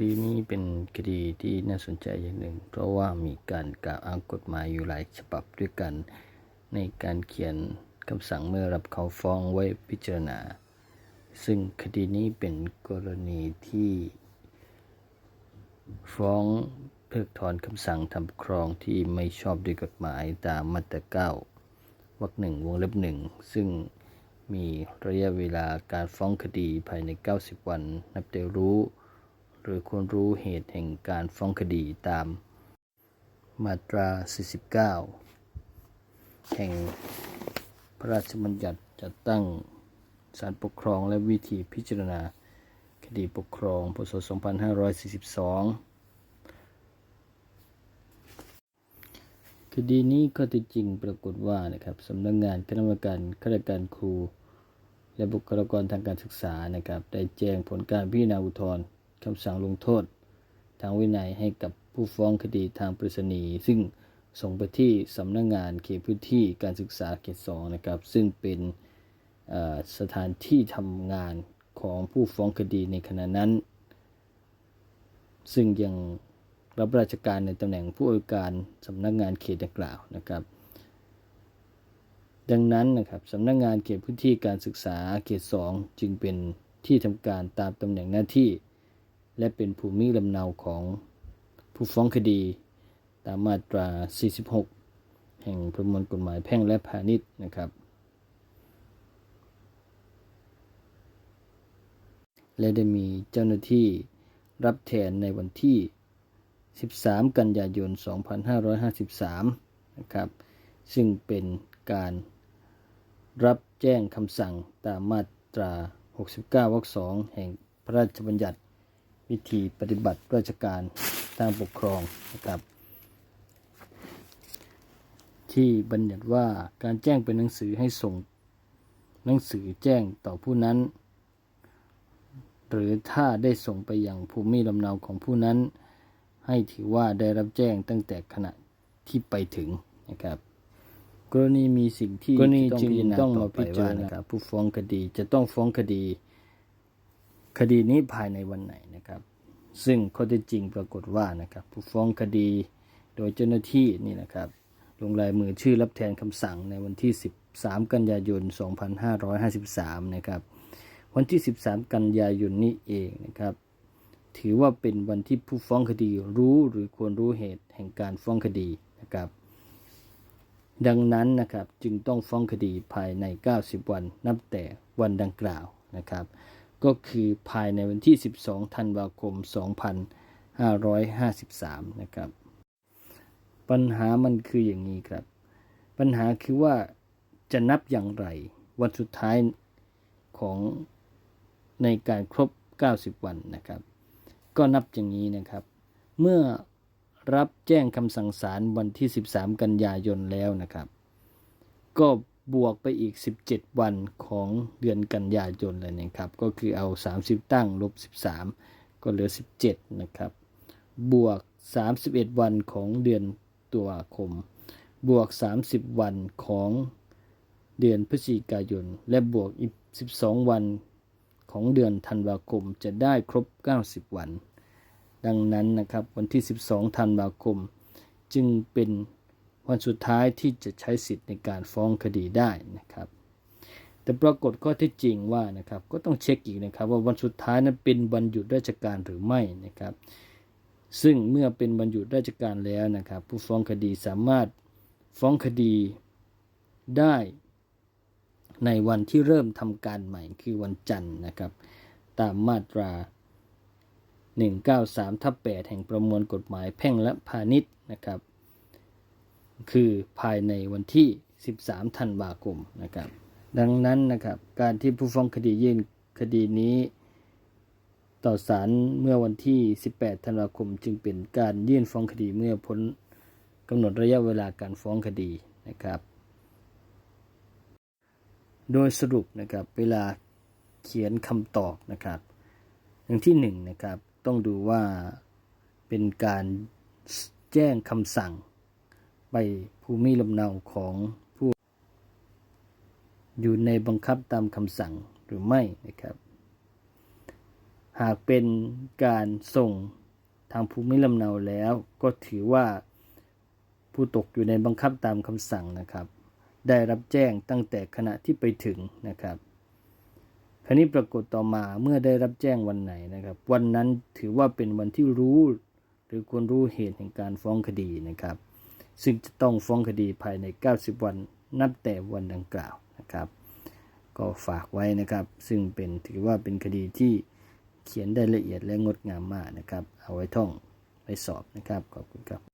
ดีนี้เป็นคดีที่น่าสนใจอย่างหนึ่ง เพราะว่ามีการกล่าวอ้างกฎหมายอยู่หลายฉบับด้วยกัน ในการเขียนคำสั่งเมื่อรับเขาฟ้องไว้พิจารณา ซึ่งคดีนี้เป็นกรณีที่ฟ้องเพิกถอนคำสั่งทำครองที่ไม่ชอบด้วยกฎหมายตามมาตราเก้าวรรคหนึ่งวงเล็บหนึ่งซึ่งมีระยะเวลาการฟ้องคดีภายใน 90 วัน นับแต่รู้ หรือควรรู้เหตุแห่งการฟ้องคดีตาม มาตรา 49 แห่งพระราชบัญญัติจัดตั้งศาลปกครองและวิธีพิจารณาคดีปกครอง พศ 2542 คดีนี้ก็ที่จริงปรากฏว่านะครับสำนักงงานคณะกรรมการข้าราชการครูและบุคลากรทางการศึกษานะครับ ได้แจ้งผลการพิจารณาอุทธรณ์ คำสั่งลงโทษ ทางวินัยให้กับผู้ฟ้องคดีทางปริศนีซึ่งส่งไปที่สำนักงงานเขตพื้นที่การศึกษาเขตสองนะครับ ซึ่งเป็นสถานที่ทำงานของผู้ฟ้องคดีในขณะนั้น ซึ่งยังรับราชการในตำแหน่งผู้อำนวยการสำนักงานเขตดังกล่าวนะครับดังนั้นนะครับสำนักงานเขตพื้นที่การศึกษาเขต 2 จึงเป็นที่ทำการตามตำแหน่งหน้าที่ และเป็นภูมิลำเนาของผู้ฟ้องคดี ตามมาตรา 46 แห่งประมวลกฎหมายแพ่งและพาณิชย์นะครับ และได้มีเจ้าหน้าที่รับแทนในวันที่ 13 กันยายน 2553 นะครับ ซึ่งเป็นการรับแจ้งคำสั่งตามมาตรา 69 วรรค 2 แห่งพระราชบัญญัติ วิธีปฏิบัติราชการทางปกครองนะครับ ที่บัญญัติว่าการแจ้งเป็นหนังสือให้ส่งหนังสือแจ้งต่อผู้นั้น หรือถ้าได้ส่งไปยังภูมิลำเนาของผู้นั้น ให้ถือว่าได้รับแจ้งตั้งแต่ขณะที่ไปถึงนะครับ กรณีมีสิ่งที่กรณีจึงต้องมาพิจารณาผู้ฟ้องคดีจะต้องฟ้องคดี คดีนี้ภายในวันไหนนะครับ ซึ่งข้อเท็จจริงปรากฏว่านะครับ ผู้ฟ้องคดีโดยเจ้าหน้าที่นี่นะครับ ลงลายมือชื่อรับแทนคำสั่งในวันที่ 13 กันยายน 2553 นะครับ วันที่ 13 กันยายนนี้เองนะครับ ถือว่าเป็นวันที่ผู้ฟ้องคดีรู้หรือควรรู้เหตุแห่งการฟ้องคดีนะครับดังนั้นนะครับจึงต้องฟ้องคดีภายใน 90 วันนับแต่วันดังกล่าวนะครับ ก็คือภายในวันที่ 12 ธันวาคม 2553 นะครับ ปัญหามันคืออย่างนี้ครับ ปัญหาคือว่าจะนับอย่างไร วันสุดท้ายของในการครบ 90 วันนะครับ ก็นับอย่างนี้นะครับ เมื่อรับแจ้งคำสั่งศาลวันที่ 13 กันยายนแล้วนะครับ ก็ บวกไปอีก 17 วันของเดือนกันยายนเลยนะครับ ก็คือเอา 30 ตั้งลบ 13 ก็เหลือ 17 นะครับ บวก 31 วันของเดือนตุลาคม บวก 30 วันของเดือนพฤศจิกายน และบวกอีก 12 วันของเดือนธันวาคมจะได้ครบ 90 วัน ดังนั้นนะครับวันที่ 12 ธันวาคม จึงเป็น วันสุดท้ายที่จะใช้สิทธิ์ในการฟ้องคดีได้นะครับ แต่ปรากฏข้อท็จจริงว่านะครับก็ต้องเช็คอีกนะครับ ว่าวันสุดท้ายนั้นเป็นวันหยุดราชการหรือไม่นะครับ ซึ่งเมื่อเป็นวันหยุดราชการแล้วนะครับ ผู้ฟ้องคดีสามารถฟ้องคดีได้ในวันที่เริ่มทำการใหม่คือวันจันทร์นะครับ ตามมาตรา 193ทับ8แห่งประมวลกฎหมายแพ่งและพาณิชย์นะครับ คือภายในวันที่ 13 ธันวาคมนะครับ ดังนั้นนะครับ การที่ผู้ฟ้องคดียื่นคดีนี้ ต่อศาลเมื่อวันที่ 18 ธันวาคม จึงเป็นการยื่นฟ้องคดีเมื่อพ้นกำหนดระยะเวลาการฟ้องคดีนะครับ โดยสรุปนะครับเวลาเขียนคำตอบนะครับอย่างที่หนึ่งนะครับต้องดูว่าเป็นการแจ้งคำสั่ง ไปภูมิลำเนาของผู้ อยู่ในบังคับตามคำสั่งหรือไม่นะครับ หากเป็นการส่งทางภูมิลำเนาแล้วก็ถือว่าผู้ตกอยู่ในบังคับตามคำสั่งนะครับ ได้รับแจ้งตั้งแต่ขณะที่ไปถึงนะครับคราวนี้ปรากฏต่อมาเมื่อได้รับแจ้งวันไหนนะครับ วันนั้นถือว่าเป็นวันที่รู้ หรือควรรู้เหตุแห่งการฟ้องคดีนะครับ ซึ่งจะต้องฟ้องคดีภายใน 90 วันนับแต่วันดังกล่าวนะครับ ก็ฝากไว้นะครับ ซึ่งเป็นถือว่าเป็นคดีที่เขียนได้ละเอียดและงดงามมากนะครับ เอาไว้ท่องไปสอบนะครับ ขอบคุณครับ